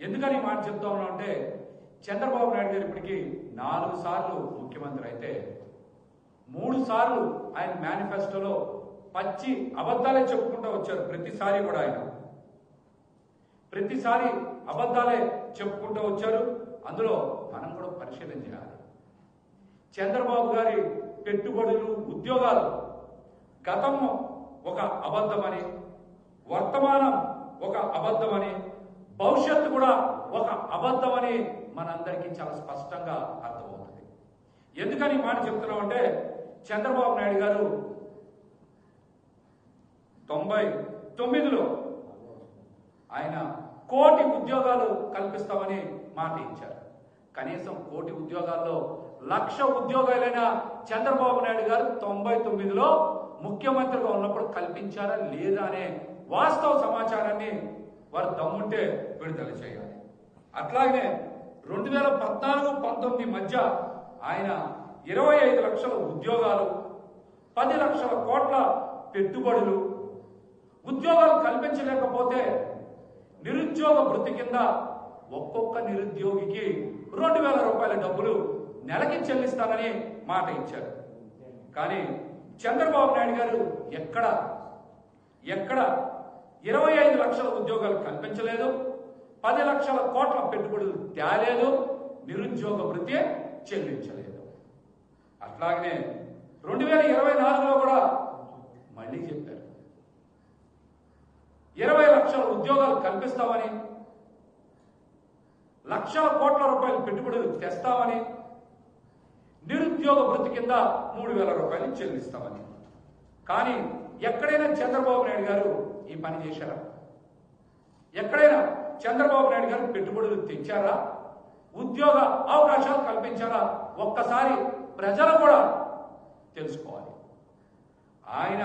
ఎందుకని ఈ మాట చెప్తా ఉన్నా అంటే చంద్రబాబు నాయుడు గారు ఇప్పటికీ నాలుగు సార్లు ముఖ్యమంత్రి అయితే మూడు సార్లు ఆయన మేనిఫెస్టోలో పచ్చి అబద్ధాలే చెప్పుకుంటూ వచ్చారు. ప్రతిసారి కూడా ఆయన. ప్రతిసారి అబద్ధాలే చెప్పుకుంటూ వచ్చారు. అందులో మనం కూడా పరిశీలన చేయాలి. చంద్రబాబు గారి పెట్టుబడులు ఉద్యోగాలు గతము ఒక అబద్ధమని వర్తమానం ఒక అబద్ధమని భవిష్యత్తు కూడా ఒక అబద్ధమని మనందరికీ చాలా స్పష్టంగా అర్థమవుతుంది. ఎందుకని ఈ మాట చెప్తున్నామంటే చంద్రబాబు నాయుడు గారు తొంభై తొమ్మిదిలో ఆయన కోటి ఉద్యోగాలు కల్పిస్తామని మాట ఇచ్చారు. కనీసం కోటి ఉద్యోగాల్లో లక్ష ఉద్యోగాలైన చంద్రబాబు నాయుడు గారు తొంభై తొమ్మిదిలో ముఖ్యమంత్రిగా ఉన్నప్పుడు కల్పించారా లేదా అనే వాస్తవ సమాచారాన్ని వారు దమ్ముంటే విడుదల చేయాలి. అట్లాగనే రెండు వేల పద్నాలుగు పంతొమ్మిది మధ్య ఆయన ఇరవై ఐదు లక్షల ఉద్యోగాలు పది లక్షల కోట్ల పెట్టుబడులు ఉద్యోగాలు కల్పించలేకపోతే నిరుద్యోగ వృత్తి కింద ఒక్కొక్క నిరుద్యోగికి రెండు వేల రూపాయల డబ్బులు నెలకి చెల్లిస్తానని మాట ఇచ్చారు. కానీ చంద్రబాబు నాయుడు గారు ఎక్కడ ఎక్కడ ఇరవై ఐదు లక్షల ఉద్యోగాలు కల్పించలేదు పది లక్షల కోట్ల పెట్టుబడులు తేలేదు నిరుద్యోగ వృత్తి చెల్లించలేదు. అట్లాగనే రెండు వేల ఇరవై నాలుగులో కూడా మళ్ళీ చెప్పారు. ఇరవై లక్షల ఉద్యోగాలు కల్పిస్తామని లక్షల కోట్ల రూపాయలు పెట్టుబడులు తెస్తామని నిరుద్యోగ వృత్తి కింద మూడు వేల రూపాయలు చెల్లిస్తామని. కానీ ఎక్కడైనా చంద్రబాబు నాయుడు గారు ఈ పని చేశారా? ఎక్కడైనా చంద్రబాబు నాయుడు గారు పెట్టుబడులు తెచ్చారా? ఉద్యోగ అవకాశాలు కల్పించారా? ఒక్కసారి ప్రజలు కూడా తెలుసుకోవాలి. ఆయన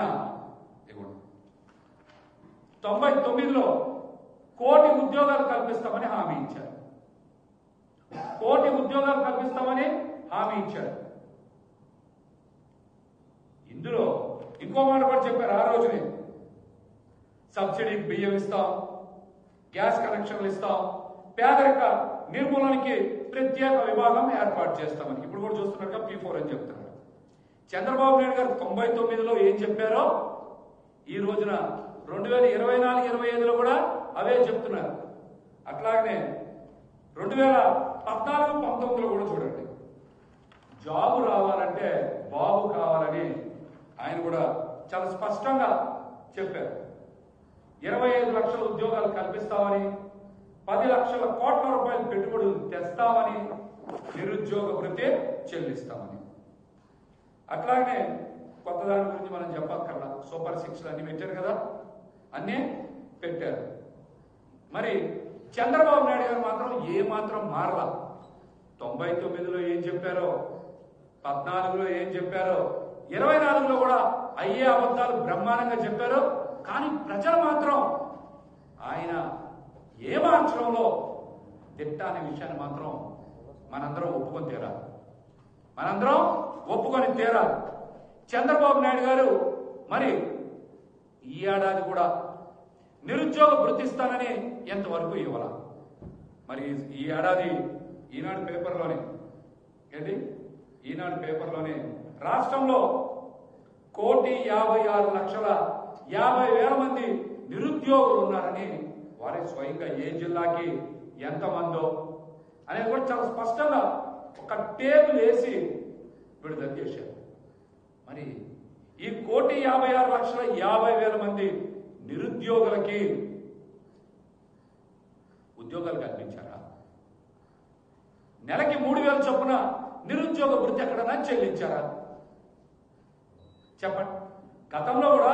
తొంభై తొమ్మిదిలో కోటి ఉద్యోగాలు కల్పిస్తామని హామీ ఇచ్చారు. కోటి ఉద్యోగాలు కల్పిస్తామని హామీ ఇచ్చారు. ఇంకో మాట కూడా చెప్పారు ఆ రోజునే. సబ్సిడీ బియ్యం ఇస్తాం గ్యాస్ కనెక్షన్లు ఇస్తాం పేదరిక నిర్మూలనకి ప్రత్యేక విభాగం ఏర్పాటు చేస్తామని. ఇప్పుడు కూడా చూస్తున్నట్టుగా పీ ఫోర్ అని చెప్తున్నారు. చంద్రబాబు నాయుడు గారు తొంభై తొమ్మిదిలో ఏం చెప్పారో ఈ రోజున రెండు వేల ఇరవై నాలుగు ఇరవై ఐదులో కూడా అవే చెప్తున్నారు. అట్లాగనే రెండు వేల పద్నాలుగు పంతొమ్మిదిలో కూడా చూడండి. జాబు రావాలంటే బాబు కావాలని ఆయన కూడా చాలా స్పష్టంగా చెప్పారు. ఇరవై ఐదు లక్షల ఉద్యోగాలు కల్పిస్తామని పది లక్షల కోట్ల రూపాయల పెట్టుబడులు తెస్తామని నిరుద్యోగ వృత్తి చెల్లిస్తామని. అట్లాగనే కొత్త దాని గురించి మనం చెప్పక్కర్లా. సూపర్ సిక్స్లు అన్ని పెట్టారు కదా? అన్నీ పెట్టారు. మరి చంద్రబాబు నాయుడు గారు మాత్రం ఏ మాత్రం మారలా. తొంభై తొమ్మిదిలో ఏం చెప్పారో పద్నాలుగులో ఏం చెప్పారో ఇరవై నాలుగులో కూడా అయ్యే అబద్ధాలు బ్రహ్మాండంగా చెప్పారు. కానీ ప్రజలు మాత్రం ఆయన ఏ మార్చడంలో తిట్ట అనే విషయాన్ని మాత్రం మనందరం ఒప్పుకొని తీరాలి. మనందరం ఒప్పుకొని తీరాలి. చంద్రబాబు నాయుడు గారు మరి ఈ ఏడాది కూడా నిరుద్యోగ వృత్తిస్తానని ఎంతవరకు ఇవ్వాల? మరి ఈ ఏడాది ఈనాడు పేపర్లోనే ఏంటి? ఈనాడు పేపర్లోనే రాష్ట్రంలో కోటి యాభై ఆరు లక్షల యాభై వేల మంది నిరుద్యోగులు ఉన్నారని వారే స్వయంగా ఏ జిల్లాకి ఎంతమందో అనేది కూడా చాలా స్పష్టంగా ఒక టేబుల్ వేసి విడుదల చేశారు. మరి ఈ కోటి యాభై ఆరు లక్షల యాభై వేల మంది నిరుద్యోగులకి ఉద్యోగాలు కల్పించారా? నెలకి మూడు వేల చొప్పున నిరుద్యోగ వృత్తి ఎక్కడన్నా చెల్లించారా? చెప్పండి. గతంలో కూడా